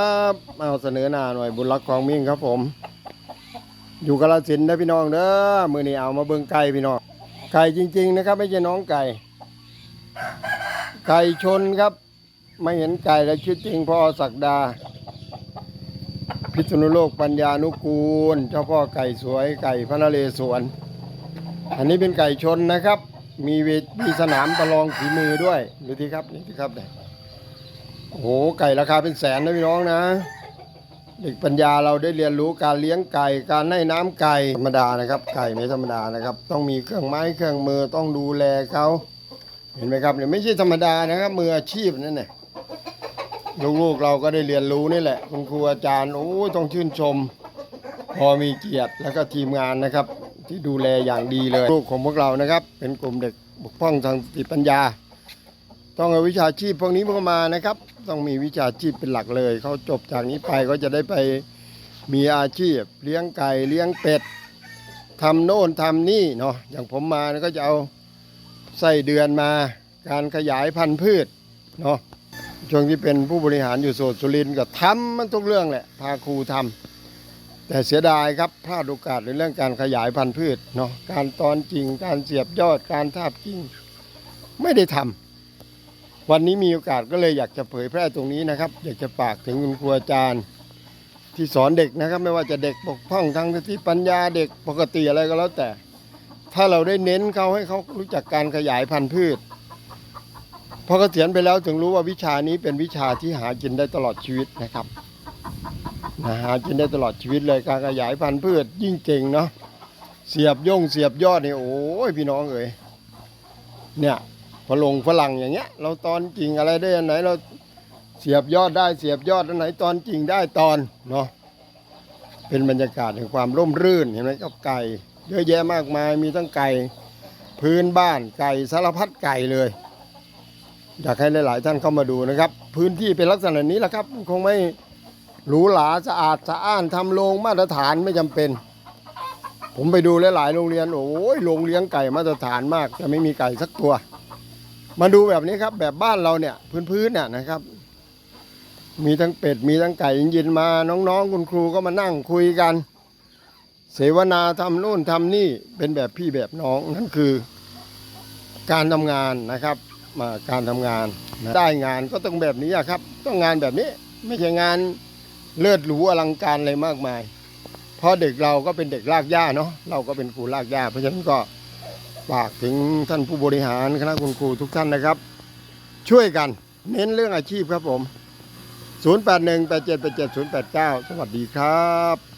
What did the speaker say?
ครับเอาเสนอหน้าหน่อยบุญรักของมิ่งครับผม อยู่กาลสินนะพี่น้องเด้อมือนี้เอามาเบิ่งไก่พี่น้องไก่จริง ๆ นะครับ ไม่ใช่น้องไก่ ไก่ชนครับ ไม่เห็นไก่แล้วชื่อจริงพ่อศักดา พิษณุโลกปัญญานุกูล เจ้าพ่อไก่สวยไก่พระนเรศวรอันนี้เป็นไก่ชนนะครับ มีเวทมีสนามประลองฝีมือด้วยดูที่ครับนี่ที่ครับเนี่ย โอ้โหไก่ราคาเป็นแสนนะพี่น้องนะ เด็กปัญญาเราได้เรียนรู้การเลี้ยงไก่ การให้น้ำไก่ธรรมดานะครับ ไก่ไม่ธรรมดานะครับ ต้องมีเครื่องไม้เครื่องมือต้องดูแลเขาเห็นไหมครับเนี่ยไม่ใช่ธรรมดานะครับมืออาชีพนั่นแหละลูกๆเราก็ได้เรียนรู้นี่แหละ คุณครูอาจารย์โอ้ยต้องชื่นชม พอมีเกียรติแล้วก็ทีมงานนะครับ ที่ดูแลอย่างดีเลย ลูกของพวกเรานะครับ เป็นกลุ่มเด็กบกพร่องทางสติปัญญา ต้องเอาวิชาชีพพวกนี้เข้ามานะครับ ต้องมีวิชาชีพเป็นหลักเลย เขาจบจากนี้ไปก็จะได้ไปมีอาชีพ เลี้ยงไก่เลี้ยงเป็ดทำโน่นทำนี่เนาะอย่างผมมาก็จะเอาไส้เดือนมา การขยายพันธุ์พืชเนาะช่วงที่เป็นผู้บริหารอยู่โสดสุรินก็ทำมันทุกเรื่องแหละพาครูทำแต่เสียดายครับพลาดโอกาสในเรื่องการขยายพันธุ์พืชเนาะการตอนจริงการเสียบยอดการทาบกิ่งไม่ได้ทำ วันนี้มีโอกาสก็เลยอยากจะเผยแพร่ตรงนี้นะครับ อยากจะฝากถึงคุณครูอาจารย์ ที่สอนเด็กนะครับ ไม่ว่าจะเด็กบกพร่องทางสติปัญญาเด็กปกติอะไรก็แล้วแต่ ถ้าเราได้เน้นเขาให้เขารู้จักการขยายพันธุ์พืชพอเกษียณไปแล้วถึงรู้ว่าวิชานี้เป็นวิชาที่หากินได้ตลอดชีวิตนะครับนะหากินได้ตลอดชีวิตเลยการขยายพันธุ์พืชยิ่งเก่งเนาะเสียบย่งเสียบยอดเนี่ยโอ้ยพี่น้องเอ๋ยเนี่ย ฝรงฝรั่งอย่างเงี้ย เราตอนจริงอะไรได้อันไหน เราเสียบยอดได้เสียบยอดอันไหนตอนจริงได้ตอนเนาะเป็นบรรยากาศแห่งความร่มรื่นเห็นไหมกับไก่ เยอะแยะมากมายมีทั้งไก่พื้นบ้านไก่สารพัดไก่เลย อยากให้หลาย ๆ ท่านเข้ามาดูนะครับ พื้นที่เป็นลักษณะนี้แหละครับ คงไม่หรูหราสะอาดสะอ้านทำโรงมาตรฐานไม่จำเป็น ผมไปดูหลาย ๆ โรงเรียนโอ้ยโรงเลี้ยงไก่มาตรฐานมาก แต่ไม่มีไก่สักตัว มาดูแบบนี้ครับ แบบบ้านเราเนี่ย พื้นๆน่ะนะครับ มีทั้งเป็ดมีทั้งไก่ยินๆมาน้องๆคุณครูก็มานั่งคุยกัน เสวนาทำนู่นทำนี่เป็นแบบพี่แบบน้องนั่นคือ การทำงานนะครับ มาการทำงานนะได้งานก็ต้องแบบนี้ครับ ต้องงานแบบนี้ไม่ใช่งานเลิศหรูอลังการอะไรมากมาย เพราะเด็กเราก็เป็นเด็กลากหญ้าเนาะเราก็เป็นครูลากหญ้าเพราะฉะนั้นก็ ฝากถึงท่านผู้บริหารคณะคุณครูทุกท่านนะครับ ช่วยกันเน้นเรื่องอาชีพครับผม 0818787089 สวัสดีครับ